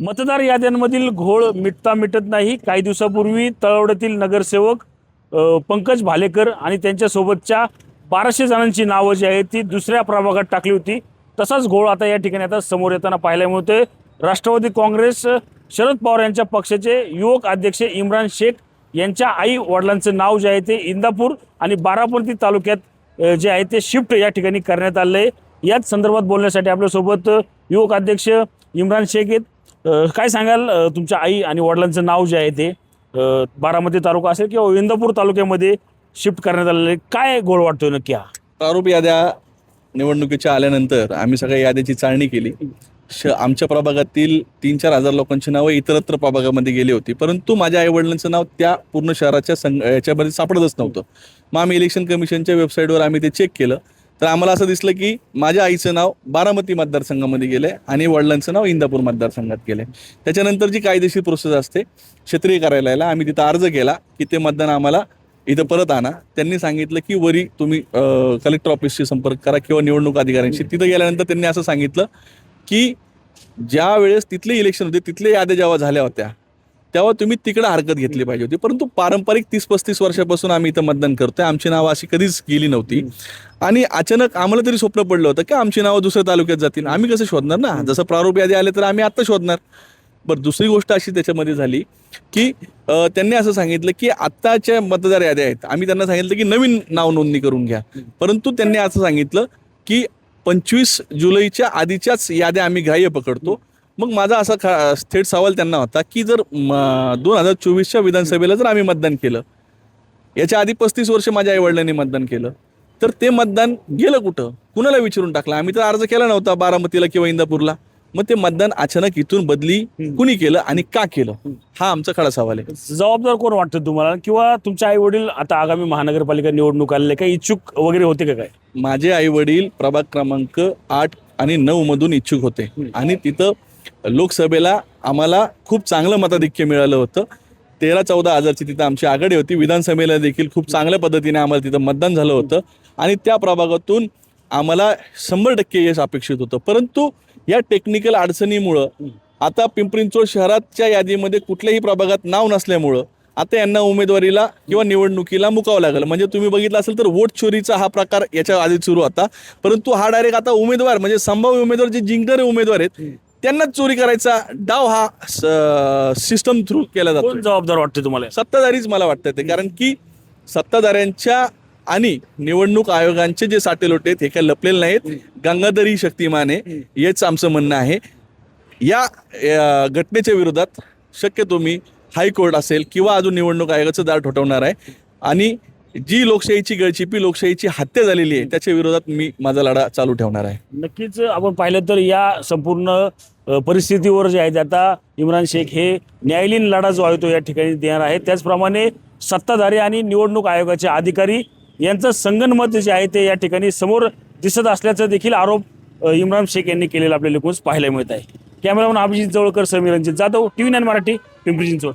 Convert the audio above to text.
मतदार याद्यांमधील घोळ मिटता मिटत नाही. काही दिवसापूर्वी तळवड्यातील नगरसेवक पंकज भालेकर आणि त्यांच्यासोबतच्या बाराशे जणांची नावं जी आहेत ती दुसऱ्या प्रभागात टाकली होती. तसाच घोळ आता या ठिकाणी आता समोर येताना पाहायला मिळतोय. राष्ट्रवादी काँग्रेस शरद पवार यांच्या पक्षाचे युवक अध्यक्ष इम्रान शेख यांच्या आई वडिलांचं नाव जे आहे ते इंदापूर आणि बारामती तालुक्यात जे आहे ते शिफ्ट या ठिकाणी करण्यात आलं आहे याच संदर्भात बोलण्यासाठी आपल्यासोबत युवक अध्यक्ष इम्रान शेख आहेत. काय सांगाल? तुमच्या आई आणि वडिलांचं नाव जे आहे ते? बारामती तालुका असेल किंवा इंदापूर तालुक्यामध्ये शिफ्ट करण्यात आलेलं आहे काय गोळ वाटतोय नक्की हा? प्रारूप याद्या निवडणुकीच्या आल्यानंतर आम्ही सगळ्या याद्याची चाळणी केली. श आमच्या प्रभागातील तीन चार हजार लोकांची नावं इतरत्र प्रभागामध्ये गेली होती. परंतु माझ्या आईवडिलांचं नाव त्या पूर्ण शहराच्या संघ याच्यामध्ये सापडतच नव्हतं. मग आम्ही इलेक्शन कमिशनच्या वेबसाईटवर आम्ही ते चेक केलं. तर आम्हाला असं दिसलं की माझ्या आईचं नाव बारामती मतदारसंघामध्ये गेलं आणि वडिलांचं नाव इंदापूर मतदारसंघात गेलं. त्याच्यानंतर जी कायदेशीर प्रोसेस असते क्षेत्रीय कार्यालयाला आम्ही तिथं अर्ज केला की ते मतदान आम्हाला इथं परत आणा. त्यांनी सांगितलं की वरी तुम्ही कलेक्टर ऑफिसशी संपर्क करा किंवा निवडणूक अधिकाऱ्यांशी. तिथं गेल्यानंतर त्यांनी असं सांगितलं की ज्या वेळेस तिथले इलेक्शन होते तिथले याद्या जेव्हा झाल्या होत्या तेव्हा तुम्ही तिकडे हरकत घेतली पाहिजे होती. परंतु पारंपरिक तीस पस्तीस वर्षापासून आम्ही इथं मतदान करतोय. आमची नावं अशी कधीच गेली नव्हती. आणि अचानक आम्हाला तरी स्वप्न पडलं होतं की आमची नावं दुसऱ्या तालुक्यात जातील. आम्ही कसं शोधणार ना? जसं प्रारूप यादी आले तर आम्ही आत्ता शोधणार. बरं दुसरी गोष्ट अशी त्याच्यामध्ये झाली की त्यांनी असं सांगितलं की आत्ताच्या मतदार याद्या आहेत. आम्ही त्यांना सांगितलं की नवीन नाव नोंदणी करून घ्या. परंतु त्यांनी असं सांगितलं की पंचवीस जुलैच्या आधीच्याच याद्या आम्ही ग्राह्य पकडतो. मग माझा असा खा थेट सवाल त्यांना होता की जर दोन हजार चोवीसच्या विधानसभेला जर आम्ही मतदान केलं याच्या आधी पस्तीस वर्ष माझ्या आईवडिलांनी मतदान केलं तर ते मतदान गेलं कुठं? कुणाला विचारून टाकलं? आम्ही तर अर्ज केला नव्हता बारामतीला किंवा इंदापूरला. मग ते मतदान अचानक इथून बदली कुणी केलं आणि का केलं? हा आमचा खरा सवाल आहे. जबाबदार कोण वाटतं तुम्हाला? किंवा तुमचे आई वडील आता आगामी महानगरपालिका निवडणूक आलेले काही इच्छुक वगैरे होते का काय? माझे आई वडील प्रभाग क्रमांक आठ आणि नऊ मधून इच्छुक होते. आणि तिथं लोकसभेला आम्हाला खूप चांगलं मताधिक्य मिळालं होतं. तेरा चौदा हजारची तिथं आमची आघाडी होती. विधानसभेला देखील खूप चांगल्या पद्धतीने आम्हाला तिथं मतदान झालं होतं. आणि त्या प्रभागातून आम्हाला शंभर टक्के यश अपेक्षित होतं. परंतु या टेक्निकल अडचणीमुळं आता पिंपरी शहराच्या यादीमध्ये कुठल्याही प्रभागात नाव नसल्यामुळं आता यांना उमेदवारीला किंवा निवडणुकीला मुकावं लागलं. म्हणजे तुम्ही बघितलं असेल तर वोट चोरीचा हा प्रकार याच्या आधी सुरू होता. परंतु हा डायरेक्ट आता उमेदवार म्हणजे संभाव्य उमेदवार जे जिंकणारे उमेदवार आहेत त्यांनाच चोरी करायचा डाव हा सिस्टम थ्रू केला जातो कोण जबाबदार वाटते तुम्हाला? सत्ताधारीच मला वाटतं ते. कारण की सत्ताधाऱ्यांच्या आणि निवडणूक आयोगांचे जे साटेलोटे आहेत हे काय लपलेले नाहीत. गंगाधरी शक्तिमान आहे. हेच आमचं म्हणणं आहे. या या घटनेच्या विरोधात शक्यतो मी हायकोर्ट असेल किंवा अजून निवडणूक आयोगाचं दार ठोठवणार आहे. आणि जी लोकशाहीची गळचिपी लोकशाहीची हत्या झालेली आहे त्याच्या विरोधात मी माझा लढा चालू ठेवणार आहे. नक्कीच आपण पाहिलं तर या संपूर्ण परिस्थितीवर जे आहे आता इम्रान शेख हे न्यायालयीन लढा जो आहे तो या ठिकाणी देणार आहे. त्याचप्रमाणे सत्ताधारी आणि निवडणूक आयोगाचे अधिकारी यांचं संगनमत जे आहे ते या ठिकाणी समोर दिसत असल्याचा देखील आरोप इम्रान शेख यांनी केलेला आपल्याला एकूणच पाहायला मिळत आहे. Cameraman Abhijit Jawalkar Sameer Ranjit Jadhav T V nine Marathi Pimpri Chinchwad.